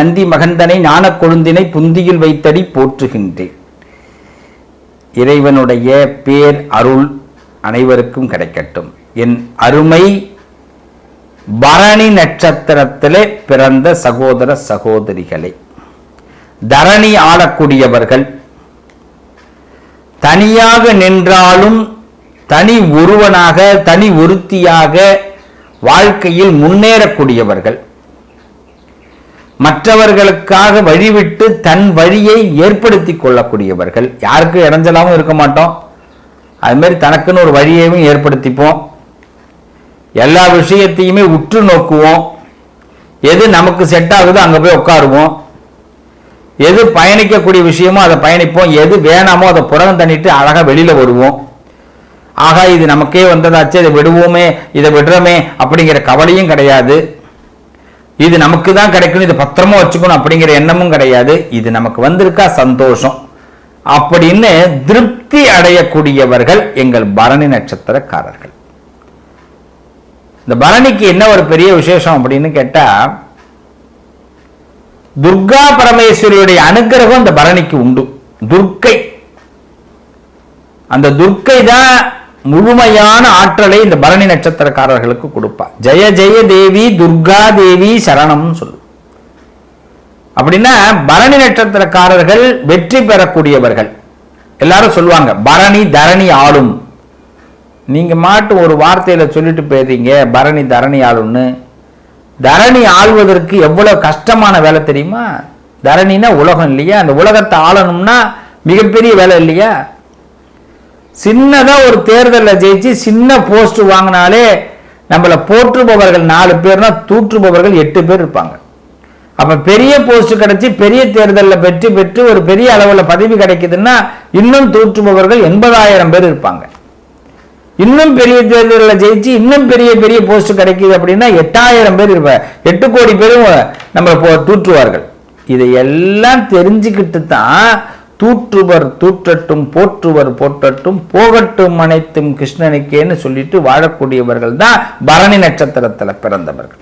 நந்தி மகந்தனை ஞான கொழுந்தினை புந்தியில் வைத்தடி போற்றுகின்றேன். இறைவனுடைய பேர் அருள் அனைவருக்கும் கிடைக்கட்டும். என் அருமை பரணி நட்சத்திரத்திலே பிறந்த சகோதர சகோதரிகளே தரணி ஆளக்கூடியவர்கள் தனியாக நின்றாலும் தனி ஒருவனாக தனி ஒருத்தியாக வாழ்க்கையில் முன்னேறக்கூடியவர்கள் மற்றவர்களுக்காக வழிவிட்டு தன் வழியை ஏற்படுத்தி கொள்ளக்கூடியவர்கள். யாருக்கும் இடைஞ்சலாகவும் இருக்க மாட்டோம். அது மாதிரி தனக்குன்னு ஒரு வழியையும் ஏற்படுத்திப்போம். எல்லா விஷயத்தையுமே உற்று நோக்குவோம். எது நமக்கு செட் ஆகுதோ அங்கே போய் உட்காருவோம். எது பயணிக்கக்கூடிய விஷயமோ அதை பயணிப்போம். எது வேணாமோ அதை புறம் தண்ணிட்டு அழகாக வெளியில் வருவோம். ஆகா இது நமக்கே வந்ததாச்சு இதை விடுவோமே இதை விடுறோமே அப்படிங்கிற கவலையும் கிடையாது. இது நமக்கு தான் கிடைக்கணும் இது பத்திரமா வச்சுக்கணும் அப்படிங்கிற எண்ணமும் கிடையாது. இது நமக்கு வந்திருக்கா சந்தோஷம். அப்படின்னு திருப்தி அடையக்கூடியவர்கள் எங்கள் பரணி நட்சத்திரக்காரர்கள். இந்த பரணிக்கு என்ன ஒரு பெரிய விசேஷம் அப்படின்னு கேட்டா துர்கா பரமேஸ்வரியுடைய அனுகிரகம் இந்த பரணிக்கு உண்டு. துர்க்கை. அந்த துர்க்கை தான் முழுமையான ஆற்றலை இந்த பரணி நட்சத்திரக்காரர்களுக்கு கொடுப்பா. ஜெய ஜெய தேவி துர்கா தேவி சரணம் சொல்லு. அப்படின்னா பரணி நட்சத்திரக்காரர்கள் வெற்றி பெறக்கூடியவர்கள். எல்லாரும் சொல்லுவாங்க பரணி தரணி ஆளும். நீங்க மாட்டு ஒரு வார்த்தையில சொல்லிட்டு போயிருந்தீங்க பரணி தரணி ஆளும்னு. தரணி ஆள்வதற்கு எவ்வளவு கஷ்டமான வேலை தெரியுமா? தரணினா உலகம் இல்லையா? அந்த உலகத்தை ஆளணும்னா மிகப்பெரிய வேலை இல்லையா? சின்னதா ஒரு தேர்தலில் ஜெயிச்சு சின்ன போஸ்ட் வாங்கினாலே நம்மளை போற்றுபவர்கள் நாலு பேர்னா தூற்றுபவர்கள் எட்டு பேர் இருப்பாங்க. அப்ப பெரிய போஸ்ட் கிடைச்சி பெரிய தேர்தலில் வெற்றி பெற்று ஒரு பெரிய அளவில் பதவி கிடைக்குதுன்னா இன்னும் தூற்றுபவர்கள் எண்பதாயிரம் பேர் இருப்பாங்க. இன்னும் பெரிய தேர்தலில் ஜெயிச்சு இன்னும் பெரிய பெரிய போஸ்ட் கிடைக்குது அப்படின்னா எட்டாயிரம் பேர் இருப்பாங்க எட்டு கோடி பேரும் நம்ம போ- தூற்றுவார்கள். இதையெல்லாம் தெரிஞ்சுக்கிட்டு தான் தூற்றுவர் தூற்றட்டும் போற்றுவர் போற்றட்டும் போகட்டும் அனைத்தும் கிருஷ்ணனுக்கேன்னு சொல்லிட்டு வாழக்கூடியவர்கள் தான் பரணி நட்சத்திரத்தில் பிறந்தவர்கள்.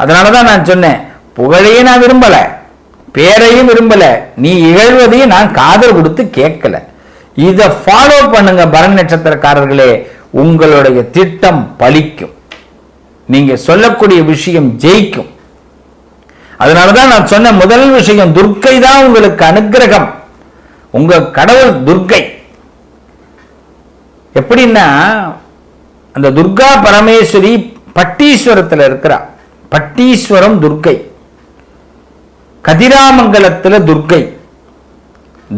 அதனாலதான் நான் சொன்னேன் புகழையும் நான் விரும்பல பேரையும் விரும்பல நீ இகழ்வதையும் நான் காதல் கொடுத்து கேட்கல. இதை ஃபாலோ பண்ணுங்க பரணி நட்சத்திரக்காரர்களே உங்களுடைய திட்டம் பலிக்கும் நீங்க சொல்லக்கூடிய விஷயம் ஜெயிக்கும். அதனாலதான் நான் சொன்ன முதல் விஷயம் துர்க்கை தான் உங்களுக்கு அனுக்கிரகம் உங்க கடவுள் துர்க்கை. எப்படின்னா அந்த துர்கா பரமேஸ்வரி பட்டீஸ்வரத்தில் இருக்கிறா. பட்டீஸ்வரம் துர்க்கை. கதிராமங்கலத்தில் துர்க்கை.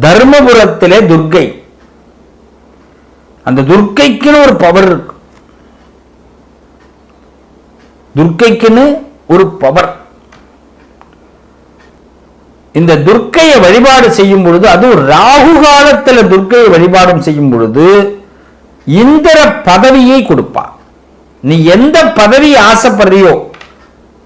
தர்மபுரத்திலே துர்க்கை. அந்த துர்க்கைக்குன்னு ஒரு பவர் இருக்கு. துர்க்கைக்குன்னு ஒரு பவர் இந்த துர்க்கையை வழிபாடு செய்யும் பொழுது அதுவும் ராகு காலத்துல துர்க்கையை வழிபாடும் செய்யும் பொழுது இந்திர பதவியை கொடுப்பா நீ எந்த பதவி ஆசைப்படுறியோ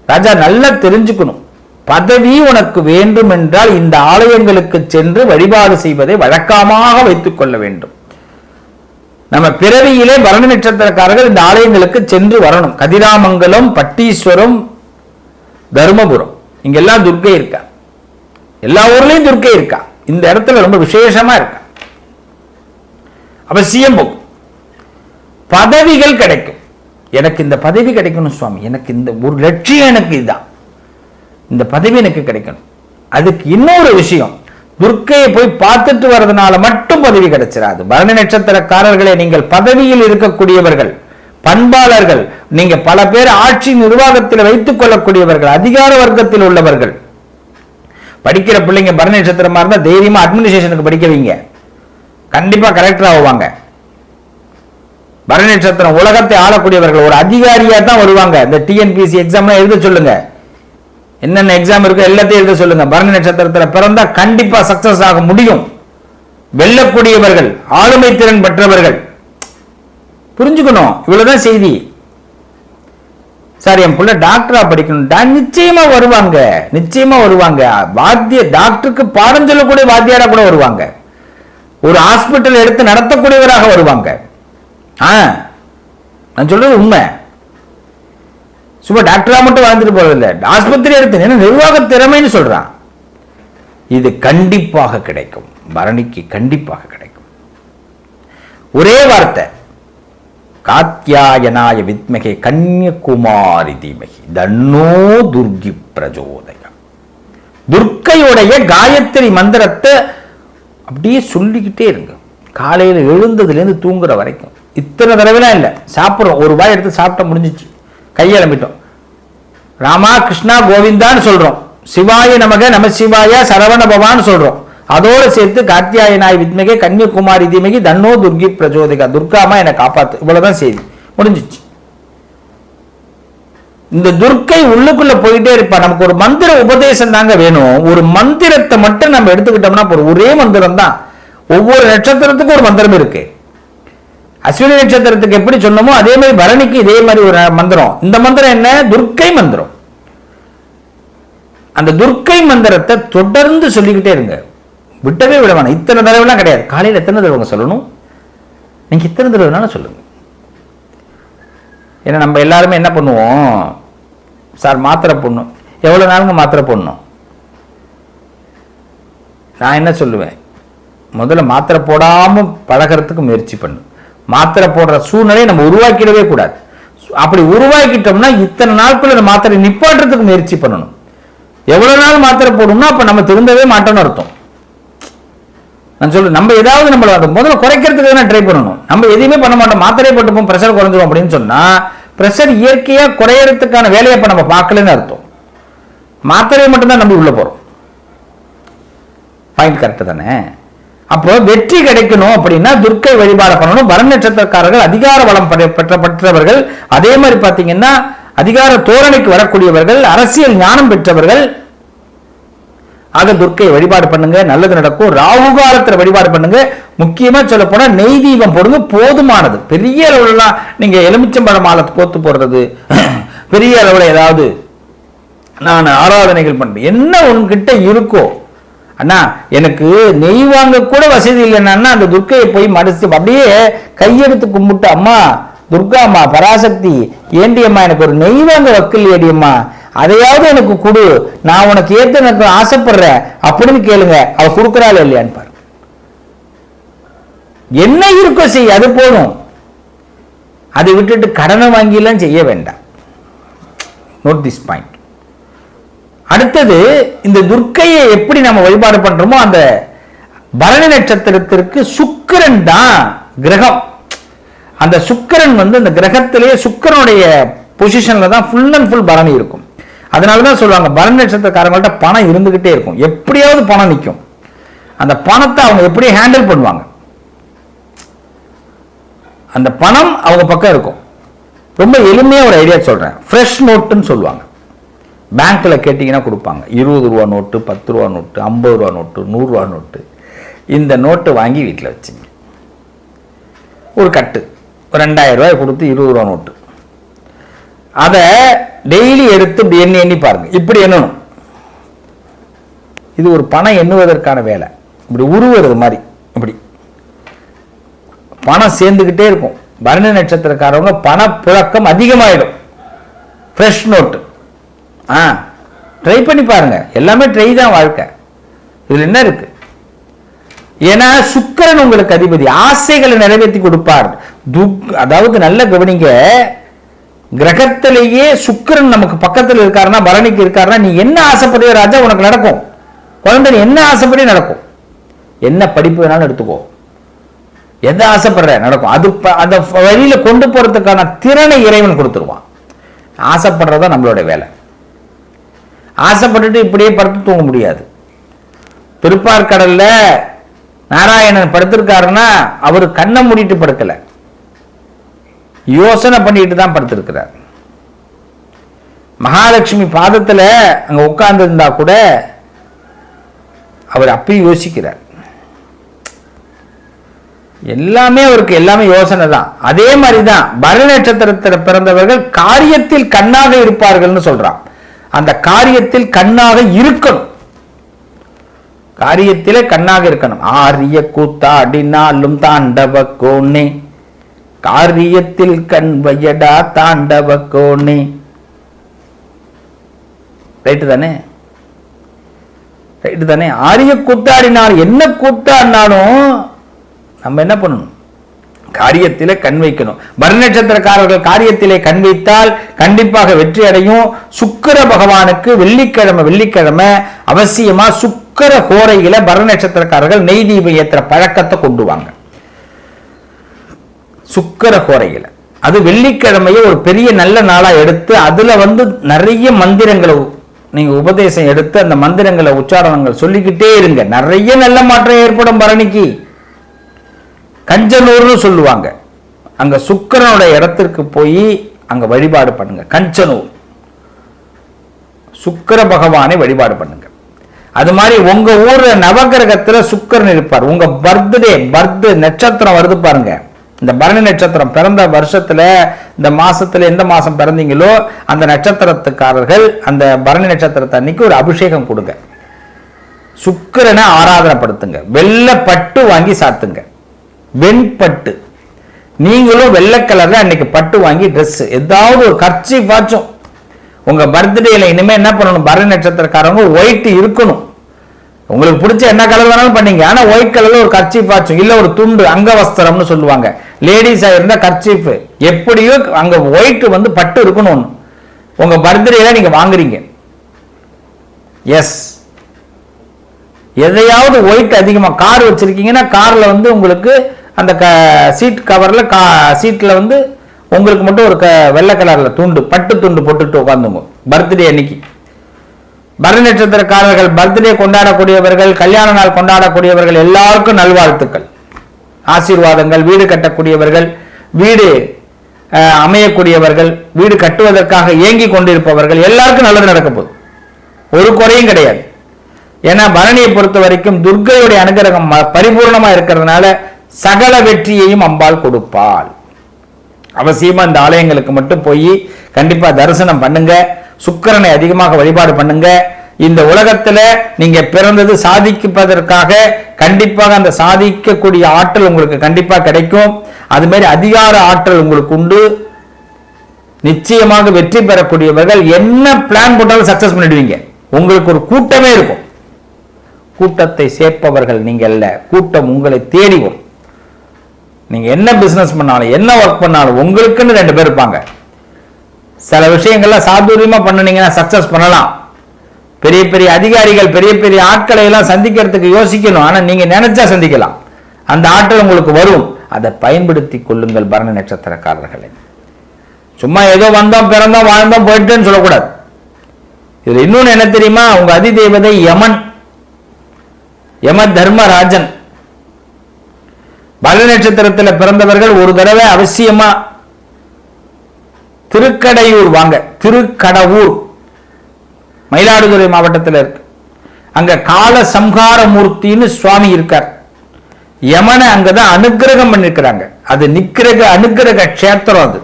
ராஜா நல்லா தெரிஞ்சுக்கணும். பதவி உனக்கு வேண்டும் என்றால் இந்த ஆலயங்களுக்கு சென்று வழிபாடு செய்வதை வழக்கமாக வைத்துக் கொள்ள வேண்டும். நம்ம பிறவியிலே பரணி நட்சத்திரக்காரர்கள் இந்த ஆலயங்களுக்கு சென்று வரணும். கதிராமங்கலம் பட்டீஸ்வரம் தருமபுரம். இங்கெல்லாம் துர்க்கை இருக்கா? எல்லா ஊர்லயும் துர்க்கை இருக்கா. இந்த இடத்துல ரொம்ப விசேஷமா இருக்கா. அவசியம் போகும் பதவிகள் கிடைக்கும். எனக்கு இந்த பதவி கிடைக்கணும் சுவாமி. எனக்கு இந்த ஒரு லட்சியம் எனக்கு இதுதான். இந்த பதவி எனக்கு கிடைக்கணும். அதுக்கு இன்னொரு விஷயம். துர்க்கையை போய் பார்த்துட்டு வர்றதுனால மட்டும் பதவி கிடைச்சிடாது பரணி நட்சத்திரக்காரர்களே நீங்கள் பதவியில் இருக்கக்கூடியவர்கள் பண்பாளர்கள் நீங்க பல பேர் ஆட்சி நிர்வாகத்தில் வைத்துக் கொள்ளக்கூடியவர்கள் அதிகார வர்க்கத்தில் உள்ளவர்கள் படிக்கிற பிள்ளைங்க பரணி நட்சத்திரமா இருந்தால் தைரியமா அட்மினிஸ்ட்ரேஷனுக்கு படிக்க வைங்க. கண்டிப்பா கலெக்டர் ஆவாங்க பரணி நட்சத்திரம் உலகத்தை ஆளக்கூடியவர்கள். ஒரு அதிகாரியா தான் வருவாங்க. இந்த டிஎன்பிசி எக்ஸாம்லாம் எழுத சொல்லுங்க. என்னென்ன எக்ஸாம் இருக்கோ எல்லாத்தையும் எழுத சொல்லுங்க. பரணி நட்சத்திரத்துல பிறந்தா கண்டிப்பா சக்சஸ் ஆக முடியும். வெல்லக்கூடியவர்கள் ஆளுமை திறன் பெற்றவர்கள். புரிஞ்சுக்கணும். இவ்வளவுதான் செய்தி. சார் என் பிள்ளை டாக்டரா படிக்கணும். நிச்சயமா வருவாங்க. நிச்சயமா வருவாங்க. வாத்திய டாக்டருக்கு பாடம் சொல்லக்கூடிய வாத்தியாரா கூட வருவாங்க. ஒரு ஹாஸ்பிட்டல் எடுத்து நடத்தக்கூடியவராக வருவாங்க. ஆ நான் சொல்றது உண்மை. சும்மா டாக்டரா மட்டும் வாழ்ந்துட்டு போறதில்ல. ஆஸ்பத்திரி எடுத்து ஏன்னா நிர்வாக திறமைன்னு சொல்றான். இது கண்டிப்பாக கிடைக்கும். பரணிக்கு கண்டிப்பாக கிடைக்கும். ஒரே வார்த்தை. காத்தியாயனாய வித்மகே கன்யகுமாரி தீமகி தன்னோ துர்கி பிரஜோதயம் துர்க்கையுடைய காயத்ரி மந்திரத்தை அப்படியே சொல்லிக்கிட்டே இருங்க. காலையில் எழுந்ததுலேருந்து தூங்குற வரைக்கும். இத்தனை தடவைலாம் இல்லை சாப்பிட்றோம். ஒரு வாய் எடுத்து சாப்பிட்ட முடிஞ்சிச்சு. கையெழும்பிட்டோம் ராமா கிருஷ்ணா கோவிந்தான்னு சொல்கிறோம் சிவாய நமக நம சிவாய சரவண பவான்னு சொல்கிறோம் அதோட சேர்த்து காத்தியாயனாய் வித்மகே கன்னியகுமாரி தீமகி தன்னோ துர்கி பிரச்சோதிகா. துர்காமா என்னை காப்பாத்து. இவ்வளவுதான் செய்தி. முடிஞ்சிச்சு. இந்த துர்க்கை உள்ளுக்குள்ள போயிட்டே இருப்பா. நமக்கு ஒரு மந்திர உபதேசம் தாங்க வேணும். ஒரு மந்திரத்தை மட்டும் நம்ம எடுத்துக்கிட்டோம்னா போதும். ஒரே மந்திரம் தான். ஒவ்வொரு நட்சத்திரத்துக்கும் ஒரு மந்திரம் இருக்கு. அஸ்வினி நட்சத்திரத்துக்கு எப்படி சொன்னோமோ அதே மாதிரி பரணிக்கு இதே மாதிரி ஒரு மந்திரம். இந்த மந்திரம் என்ன? துர்க்கை மந்திரம். அந்த துர்க்கை மந்திரத்தை தொடர்ந்து சொல்லிக்கிட்டே இருங்க. விட்டவே விட வேணாம் இத்தனை தடவைலாம் கிடையாது. காலையில் எத்தனை தடவை சொல்லணும்? நீங்கள் இத்தனை தடவைனாலும் சொல்லுங்கள் ஏன்னா நம்ம எல்லாருமே என்ன பண்ணுவோம்? சார் மாத்திரை போடணும். எவ்வளோ நாளுங்க மாத்திரை போடணும்? நான் என்ன சொல்லுவேன்? முதல்ல மாத்திரை போடாமல் பழகிறதுக்கு முயற்சி பண்ணு. மாத்திரை போடுற சூழ்நிலையை நம்ம உருவாக்கிடவே கூடாது. அப்படி உருவாக்கிட்டோம்னா இத்தனை நாட்கள் மாத்திரை நிப்பாட்டுறதுக்கு முயற்சி பண்ணணும். எவ்வளோ நாள் மாத்திரை போடணும்னா அப்போ நம்ம திருந்தவே மாட்டோம்னு அர்த்தம். நான் சொல்றேன் நம்ம ஏதாவது நம்மள அதை முதல்ல குறைக்கிறதுக்கு தான் ட்ரை பண்ணணும். நம்ம எதையுமே பண்ண மாட்டோம் மாத்திரை போட்டுப்போம் ப்ரெஷர் குறைஞ்சிரும் அப்படின்னு சொன்னால் ப்ரெஷர் இயற்கையாக குறையறதுக்கான வேலையை இப்போ நம்ம பார்க்கலன்னு அர்த்தம். மாத்திரையை மட்டும்தான் நம்ம உள்ளே போகிறோம் பாயிண்ட் கரெக்ட் தானே? அப்போ வெற்றி கிடைக்கணும் அப்படின்னா துர்க்கை வழிபாடு பண்ணணும். வர நட்சத்திரக்காரர்கள் அதிகார வளம் பெற்ற பெற்றவர்கள். அதே மாதிரி பார்த்தீங்கன்னா அதிகார தோரணைக்கு வரக்கூடியவர்கள் அரசியல் ஞானம் பெற்றவர்கள் ஆக துர்க்கையை வழிபாடு பண்ணுங்க நல்லது நடக்கும். ராகு காலத்துல வழிபாடு பண்ணுங்க. முக்கியமா சொல்ல போனா நெய் தீபம் போடுங்க போதுமானது. பெரிய அளவுலாம் நீங்க எலுமிச்சம்பழ மாலை போத்து போடுறது. பெரிய அளவுல ஏதாவது நான் ஆராதனைகள் பண்றேன் என்ன உன்கிட்ட இருக்கோ. அண்ணா எனக்கு நெய் வாங்க கூட வசதி இல்லைன்னா அந்த துர்க்கையை போய் மடிச்சு அப்படியே கையெடுத்து கும்பிட்டு அம்மா துர்கா அம்மா பராசக்தி ஏண்டியம்மா எனக்கு ஒரு நெய் வாங்க வக்கில் அம்மா அதையாவது எனக்கு கொடு. நான் உனக்கு ஏற்ற எனக்கு ஆசைப்படுறேன். அப்படின்னு கேளுங்க. அவ கொடுக்குறாள் இல்லையான்னு பாரு என்ன இருக்கோ செய் அது போதும். அதை விட்டுட்டு கடனை வாங்கிலாம் செய்ய வேண்டாம். நோட் திஸ் பாயிண்ட் அடுத்தது இந்த துர்க்கையை எப்படி நம்ம வழிபாடு பண்றோமோ அந்த பரணி நட்சத்திரத்திற்கு சுக்கிரன் தான் கிரகம். அந்த சுக்கிரன் வந்து அந்த கிரகத்திலேயே சுக்கிரனுடைய பொசிஷன்ல தான் ஃபுல் அண்ட் ஃபுல் பரணி இருக்கும். அதனால தான் சொல்லுவாங்க பரணி நட்சத்திரக்காரங்கள்ட்ட பணம் இருந்துகிட்டே இருக்கும். எப்படியாவது பணம் நிற்கும் அந்த பணத்தை அவங்க எப்படி ஹேண்டில் பண்ணுவாங்க. அந்த பணம் அவங்க பக்கம் இருக்கும். ரொம்ப எளிமையாக ஒரு ஐடியா சொல்றேன். ஃப்ரெஷ் நோட்டுன்னு சொல்லுவாங்க. பேங்க்ல கேட்டிங்கன்னா கொடுப்பாங்க. இருபது ரூபா நோட்டு பத்து ரூபா நோட்டு ஐம்பது ரூபா நோட்டு நூறுரூவா நோட்டு இந்த நோட்டு வாங்கி வீட்டில் வச்சுங்க. ஒரு கட்டு. ஒரு ரெண்டாயிரம் ரூபாய் கொடுத்து இருபது ரூபா நோட்டு அதை டெய்லி எடுத்து இப்படி எண்ணி எண்ணி பாருங்க. இப்படி எண்ணணும். இது ஒரு பணம் எண்ணுவதற்கான வேலை. இப்படி உருவுறது மாதிரி. இப்படி. பணம் சேர்ந்துக்கிட்டே இருக்கும். பரணி நட்சத்திரக்காரவங்க பணப்புழக்கம் அதிகமாயிடும். ஃப்ரெஷ் நோட்டு ஆ ட்ரை பண்ணி பாருங்க. எல்லாமே ட்ரை தான் வாழ்க்கை. இதுல என்ன இருக்கு? ஏன்னா சுக்கிரன் உங்களுக்கு அதிபதி. ஆசைகளை நிறைவேற்றி கொடுப்பார். துக் அதாவது நல்ல கவனிங்க கிரகத்திலேயே சுக்கிரன் நமக்கு பக்கத்தில் இருக்காருன்னா பரணிக்கு இருக்காருன்னா நீ என்ன ஆசைப்படுறியோ ராஜா உனக்கு நடக்கும். குழந்தை நீ என்ன ஆசைப்படி நடக்கும்? என்ன படிப்பு வேணாலும் எடுத்துக்கோ. எதை ஆசைப்படுற? நடக்கும். அது அந்த வழியில கொண்டு போறதுக்கான திறனை இறைவன் கொடுத்துருவான். ஆசைப்படுறதா நம்மளோட வேலை. ஆசைப்பட்டுட்டு இப்படியே படுத்து தூங்க முடியாது. திருப்பார்கடல்ல நாராயணன் படுத்திருக்காருன்னா அவர் கண்ணை மூடிட்டு படுக்கலை. யோசனை பண்ணிட்டு தான் படுத்திருக்கிறார். மகாலட்சுமி பாதத்துல அங்க உட்கார்ந்துருந்தா கூட அவர் அப்பயும் யோசிக்கிறார். எல்லாமே அவருக்கு எல்லாமே யோசனை தான். அதே மாதிரி தான் பர நட்சத்திரத்தில் பிறந்தவர்கள் காரியத்தில் கண்ணாக இருப்பார்கள்னு சொல்றான். அந்த காரியத்தில் கண்ணாக இருக்கணும். காரியத்திலே கண்ணாக இருக்கணும். ஆரிய கூத்தாடினாலும் தாண்டவ கோனே. காரியத்தில் கண் வையடா தாண்டவ கோனே ரைட்டு தானே? ரைட்டு தானே? ஆரிய கூத்தாடினார் என்ன கூத்தாடினாலும் நம்ம என்ன பண்ணணும்? காரியத்திலே கண் வைக்கணும். பரணட்சத்திரக்காரர்கள் காரியத்திலே கண் வைத்தால் கண்டிப்பாக வெற்றி அடையும். சுக்கர பகவானுக்கு வெள்ளிக்கிழமை வெள்ளிக்கிழமை அவசியமா சுக்கர கோரையில வர்ணட்சத்திரக்காரர்கள் நெய் தீபம் ஏத்துற பழக்கத்தை கொண்டு வாங்க. சுக்கர கோரையில். அது வெள்ளிக்கிழமையை ஒரு பெரிய நல்ல நாளாக எடுத்து அதில் வந்து நிறைய மந்திரங்களை நீங்கள் உபதேசம் எடுத்து அந்த மந்திரங்களை உச்சாரணங்கள் சொல்லிக்கிட்டே இருங்க. நிறைய நல்ல மாற்றம் ஏற்படும் பரணிக்கு. கஞ்சனூர்னு சொல்லுவாங்க. அங்கே சுக்கரனோட இடத்திற்கு போய் அங்கே வழிபாடு பண்ணுங்க. கஞ்சனூர். சுக்கிர பகவானை வழிபாடு பண்ணுங்க. அது மாதிரி உங்க ஊர்ல நவகிரகத்துல சுக்கரன் இருப்பார். உங்க பர்த்டே பர்த் நட்சத்திரம் வருது பாருங்க. இந்த பரணி நட்சத்திரம் பிறந்த வருஷத்துல இந்த மாசத்துல எந்த மாசம் பிறந்தீங்களோ அந்த நட்சத்திரத்துக்காரர்கள் அந்த பரணி நட்சத்திரத்தை அன்னைக்கு ஒரு அபிஷேகம் கொடுங்க. சுக்கரனை ஆராதனைப்படுத்துங்க. வெள்ளை பட்டு வாங்கி சாத்துங்க. வெண்பட்டு நீங்களும் வெள்ளை கலர்ல அன்னைக்கு பட்டு வாங்கி ட்ரெஸ் ஏதாவது ஒரு கர்ச்சி வாச்சும் உங்க பர்த்டேல இனிமே என்ன பண்ணணும்? பரணி நட்சத்திரக்காரங்க ஒயிட் இருக்கணும். உங்களுக்கு பிடிச்ச என்ன கலர் வேணாலும் பண்ணீங்க. ஆனா ஒயிட் கலர்ல ஒரு கர்ச்சீஃப் ஆச்சு இல்ல ஒரு துண்டு அங்கவஸ்திரம்னு சொல்லுவாங்க. லேடிஸா இருந்தா கர்ச்சீஃப் எப்படியோ அங்க ஒயிட் வந்து பட்டு இருக்கணும் ஒன்று உங்க பர்த்டேல நீங்க வாங்குறீங்க. எஸ் எதையாவது ஒயிட் அதிகமாக கார் வச்சிருக்கீங்கன்னா காரில் வந்து உங்களுக்கு அந்த க சீட் கவரில் கா சீட்டில் வந்து உங்களுக்கு மட்டும் ஒரு க வெள்ளை கலரில் துண்டு பட்டு துண்டு போட்டுட்டு உட்காந்துங்க பர்த்டே அன்னைக்கு. பரணி நட்சத்திரக்காரர்கள் பர்த்டே கொண்டாடக்கூடியவர்கள் கல்யாண நாள் கொண்டாடக்கூடியவர்கள் எல்லாருக்கும் நல்வாழ்த்துக்கள். ஆசீர்வாதங்கள் வீடு கட்டக்கூடியவர்கள் வீடு அஹ், அமையக்கூடியவர்கள் வீடு கட்டுவதற்காக ஏங்கி கொண்டிருப்பவர்கள் எல்லாருக்கும் நல்லது நடக்க போகுது. ஒரு குறையும் கிடையாது. ஏன்னா பரணியை பொறுத்த வரைக்கும் துர்கையுடைய அனுகிரகம் பரிபூர்ணமா இருக்கிறதுனால சகல வெற்றியையும் அம்பாள் கொடுப்பாள். அவசியமா இந்த ஆலயங்களுக்கு மட்டும் போய் கண்டிப்பா தரிசனம் பண்ணுங்க. சுக்கரனை அதிகமாக வழிபாடு பண்ணுங்க. இந்த உலகத்துல நீங்க பிறந்தது சாதிப்பதற்காக கண்டிப்பாக அந்த சாதிக்கக்கூடிய ஆற்றல் உங்களுக்கு கண்டிப்பா கிடைக்கும். அது மாதிரி அதிகார ஆற்றல் உங்களுக்கு உண்டு. நிச்சயமாக வெற்றி பெறக்கூடியவர்கள் என்ன பிளான் போட்டாலும் சக்சஸ் பண்ணிடுவீங்க. உங்களுக்கு ஒரு கூட்டமே இருக்கும். கூட்டத்தை சேர்ப்பவர்கள் நீங்க அல்ல. கூட்டம் உங்களை தேடி வரும். நீங்க என்ன பிசினஸ் பண்ணாலும் என்ன ஒர்க் பண்ணாலும் உங்களுக்குன்னு ரெண்டு பேர் இருப்பாங்க. சில விஷயங்கள்லாம் சாதுரியமாக பண்ணுனீங்கன்னா சக்ஸஸ் பண்ணலாம். பெரிய பெரிய அதிகாரிகள் பெரிய பெரிய ஆட்களை எல்லாம் சந்திக்கிறதுக்கு யோசிக்கணும். ஆனா நீங்க நினைச்சா சந்திக்கலாம். அந்த ஆற்றல் உங்களுக்கு வரும். அதை பயன்படுத்தி கொள்ளுங்கள் பரண நட்சத்திரக்காரர்களை. சும்மா ஏதோ வந்தோம் பிறந்தோம் வாழ்ந்தோம் போயிட்டேன்னு சொல்லக்கூடாது. இதில் இன்னொன்னு என்ன தெரியுமா? உங்க அதி தேவதை யமன். யம தர்மராஜன். பல நட்சத்திரத்துல பிறந்தவர்கள் ஒரு தடவை அவசியமா திருக்கடையூர் வாங்க. திருக்கடவூர். மயிலாடுதுறை மாவட்டத்தில் இருக்கு. அங்க கால சம்ஹார மூர்த்தின்னு சுவாமி இருக்கார். யமனை அங்கதான் அனுக்கிரகம் பண்ணிருக்கிறாங்க. அது நிக்கிரக அனுக்கிரக கஷேத்திரம் அது.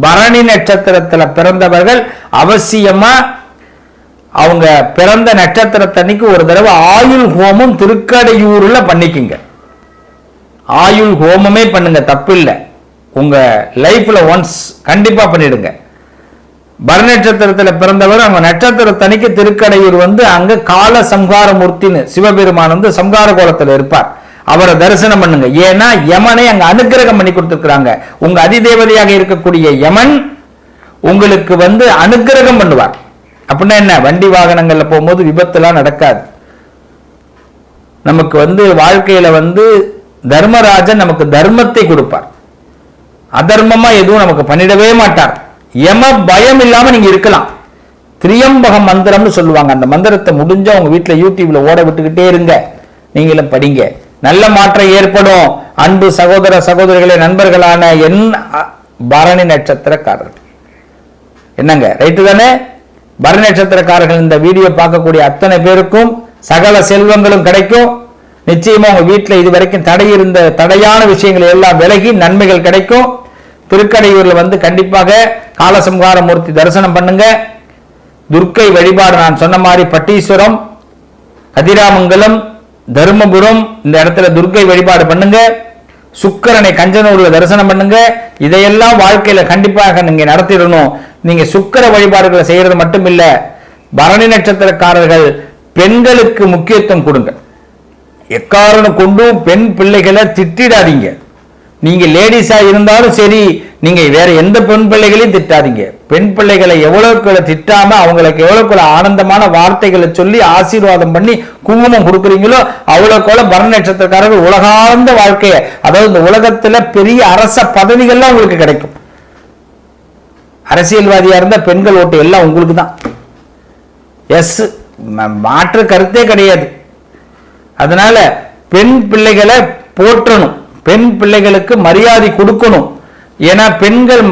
பரணி நட்சத்திரத்துல பிறந்தவர்கள் அவசியமா அவங்க பிறந்த நட்சத்திரத்தன்னைக்கு ஒரு தடவை ஆயுள் ஹோமம் திருக்கடையூர்ல பண்ணிக்குங்க. ஆயுள் ஹோமமே பண்ணுங்க தப்பில்லை. உங்கள் லைஃப்பில் ஒன்ஸ் கண்டிப்பாக பண்ணிடுங்க. பரநட்சத்திரத்தில் பிறந்தவர் அவங்க நட்சத்திரத்தனைக்கு திருக்கடையூர் வந்து அங்க கால சம்ஹார மூர்த்தின்னு சிவபெருமான் வந்து சம்ஹார கோலத்தில் இருப்பார். அவரை தரிசனம் பண்ணுங்க. ஏன்னா யமனை அங்க அனுக்கிரகம் பண்ணி கொடுத்துருக்குறாங்க. உங்க அதிதேவதையாக இருக்கக்கூடிய யமன் உங்களுக்கு வந்து அனுக்கிரகம் பண்ணுவார். அப்படின்னா என்ன? வண்டி வாகனங்கள்ல போகும்போது விபத்துலாம் நடக்காது. நமக்கு வந்து வாழ்க்கையில வந்து தர்மராஜன் நமக்கு தர்மத்தை கொடுப்பார். அதர்மமா எதுவும் நமக்கு பண்ணிடவே மாட்டார். எம பயம் இல்லாம நீங்க இருக்கலாம். திரியம்பக மந்திரம்னு சொல்லுவாங்க. அந்த மந்திரத்தை முடிஞ்சா உங்க வீட்டுல யூடியூப்ல ஓட விட்டுக்கிட்டே இருங்க. நீங்களும் படிங்க. நல்ல மாற்றம் ஏற்படும். அன்பு சகோதர சகோதரிகளே நண்பர்களான என் பரணி நட்சத்திரக்காரர்கள். என்னங்க? ரைட்டு தானே? பரணி நட்சத்திரக்காரர்கள் இந்த வீடியோ பார்க்கக்கூடிய அத்தனை பேருக்கும் சகல செல்வங்களும் கிடைக்கும். நிச்சயமா உங்க வீட்டுல இது வரைக்கும் தடை இருந்த தடையான விஷயங்கள் எல்லாம் விலகி நன்மைகள் கிடைக்கும். திருக்கடையூர்ல வந்து கண்டிப்பாக காலசம்ஹார மூர்த்தி தரிசனம் பண்ணுங்க. துர்க்கை வழிபாடு நான் சொன்ன மாதிரி பட்டீஸ்வரம் கதிராமங்கலம் தருமபுரம் இந்த இடத்துல துர்க்கை வழிபாடு பண்ணுங்க. சுக்கிரனை கஞ்சனூர்ல தரிசனம் பண்ணுங்க. இதையெல்லாம் வாழ்க்கையில கண்டிப்பாக நீங்க நடத்திடணும். நீங்க சுக்கிர வழிபாடுகளை செய்யறது மட்டும் இல்ல பரணி நட்சத்திரக்காரர்கள் பெண்களுக்கு முக்கியத்துவம் கொடுங்க. எக்காரணம் கொண்டும் பெண் பிள்ளைகளை திட்டிடாதீங்க. நீங்க லேடிஸா இருந்தாலும் சரி நீங்க வேற எந்த பெண் பிள்ளைகளையும் திட்டாதீங்க. பெண் பிள்ளைகளை எவ்வளவுக்குள்ள திட்டாம அவங்களுக்கு எவ்வளவுக்குள்ள ஆனந்தமான வார்த்தைகளை சொல்லி ஆசீர்வாதம் பண்ணி குங்குமம் கொடுக்குறீங்களோ அவ்வளவுக்குள்ள பரணநட்சத்திரக்காரர்கள் உலகார்ந்த வாழ்க்கையை அதாவது இந்த உலகத்துல பெரிய அரச பதவிகள்லாம் உங்களுக்கு கிடைக்கும். அரசியல்வாதியா இருந்தா பெண்கள் ஓட்டு எல்லாம் உங்களுக்கு தான். எஸ் மாற்று கருத்தே கிடையாது. அதனால பெண் பிள்ளைகளை போற்றணும். பெண் பிள்ளைகளுக்கு மரியாதை கொடுக்கணும். ஏன்னா பெண்கள்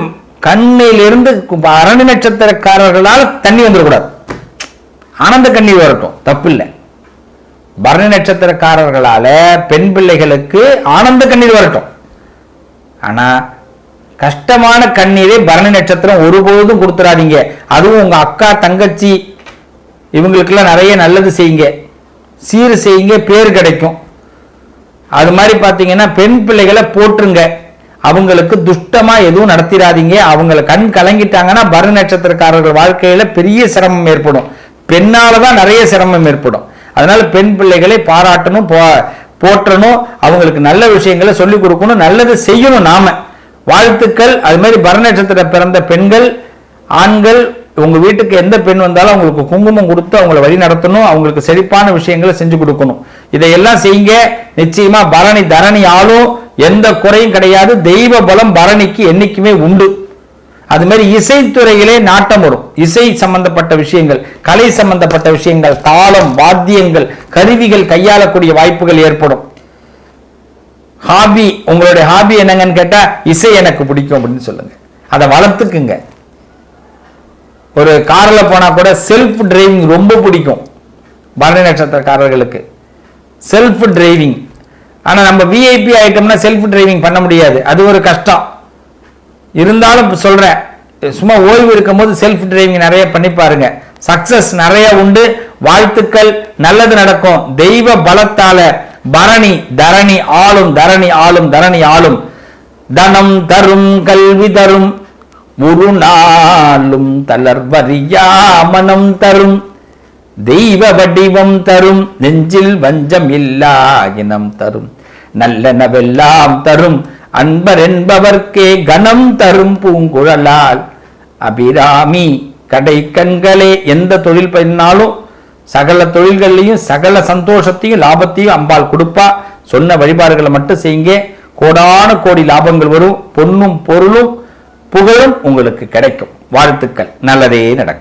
கண்ணிலிருந்து அரணி நட்சத்திரக்காரர்களால் தண்ணி வந்துடக்கூடாது. ஆனந்த கண்ணீர் வரட்டும் தப்பில்லை. பரணி நட்சத்திரக்காரர்களால பெண் பிள்ளைகளுக்கு ஆனந்த கண்ணீர் வரட்டும். ஆனா கஷ்டமான கண்ணீரை பரணி நட்சத்திரம் ஒருபோதும் கொடுத்துறாதீங்க. அதுவும் உங்க அக்கா தங்கச்சி இவங்களுக்கெல்லாம் நிறைய நல்லது செய்யுங்க. சீர் செய்யுங்க பேர் கிடைக்கும். அது மாதிரி பார்த்தீங்கன்னா பெண் பிள்ளைகளை போற்றுங்க. அவங்களுக்கு துஷ்டமா எதுவும் நடத்திடாதீங்க அவங்கள கண் கலங்கிட்டாங்கன்னா பரணி நட்சத்திரக்காரர்கள் வாழ்க்கையில பெரிய சிரமம் ஏற்படும். பெண்ணால தான் நிறைய சிரமம் ஏற்படும். அதனால பெண் பிள்ளைகளை பாராட்டணும் போ- போற்றணும். அவங்களுக்கு நல்ல விஷயங்களை சொல்லிக் கொடுக்கணும். நல்லது செய்யணும் நாம. வாழ்த்துக்கள். அது மாதிரி பர நட்சத்திர பிறந்த பெண்கள் ஆண்கள் உங்க வீட்டுக்கு எந்த பெண் வந்தாலும் அவங்களுக்கு குங்குமம் கொடுத்து அவங்கள வழி நடத்தணும் அவங்களுக்கு செழிப்பான விஷயங்களை செஞ்சு கொடுக்கணும். இதையெல்லாம் செய்யுங்க. நிச்சயமா பரணி தரணி ஆளும். எந்த குறையும் கிடையாது. தெய்வ பலம் பரணிக்கு என்னைக்குமே உண்டு. அது மாதிரி இசைத்துறையிலே நாட்டம் வரும். இசை சம்பந்தப்பட்ட விஷயங்கள் கலை சம்பந்தப்பட்ட விஷயங்கள் தாளம் வாத்தியங்கள் கருவிகள் கையாளக்கூடிய வாய்ப்புகள் ஏற்படும். ஹாபி உங்களுடைய ஹாபி என்னங்கன்னு கேட்டா இசை எனக்கு பிடிக்கும் அப்படின்னு சொல்லுங்க. அதை வளர்த்துக்குங்க. ஒரு காரில் போனா கூட செல்ஃப் டிரைவிங் ரொம்ப பிடிக்கும். பரணி நட்சத்திரக்காரர்களுக்கு. செல்ஃப் டிரைவிங் ஆனால் நம்ம விஐபி ஆயிட்டோம்னா செல்ஃப் டிரைவிங் பண்ண முடியாது. அது ஒரு கஷ்டம். இருந்தாலும் சொல்கிறேன் சும்மா ஓய்வு இருக்கும்போது செல்ஃப் டிரைவிங் நிறைய பண்ணி பாருங்க. சக்சஸ் நிறைய உண்டு. வாழ்த்துக்கள். நல்லது நடக்கும். தெய்வ பலத்தால பரணி தரணி ஆளும் தரணி ஆளும் தரணி ஆளும். தனம் தரும் கல்வி தரும். ஒரு நாளும் தளர்வறியா மனம் தரும். தெய்வ வடிவம் தரும் நெஞ்சில் வஞ்சம் இல்லா இனம் தரும். நல்லனவெல்லாம் தரும் அன்பர் என்பவர்க்கே கனம் தரும் பூங்குழலால். அபிராமி கடை கண்களே எந்த தொழில் பண்ணாலும் சகல தொழில்கள்லையும் சகல சந்தோஷத்தையும் லாபத்தையும் அம்பாள் கொடுப்பா. சொன்ன வழிபாடுகளை மட்டும் செய்யுங்க. கோடான கோடி லாபங்கள் வரும். பொன்னும் பொருளும் புகழும் உங்களுக்கு கிடைக்கும். வாழ்த்துக்கள். நல்லதே நடக்கும்.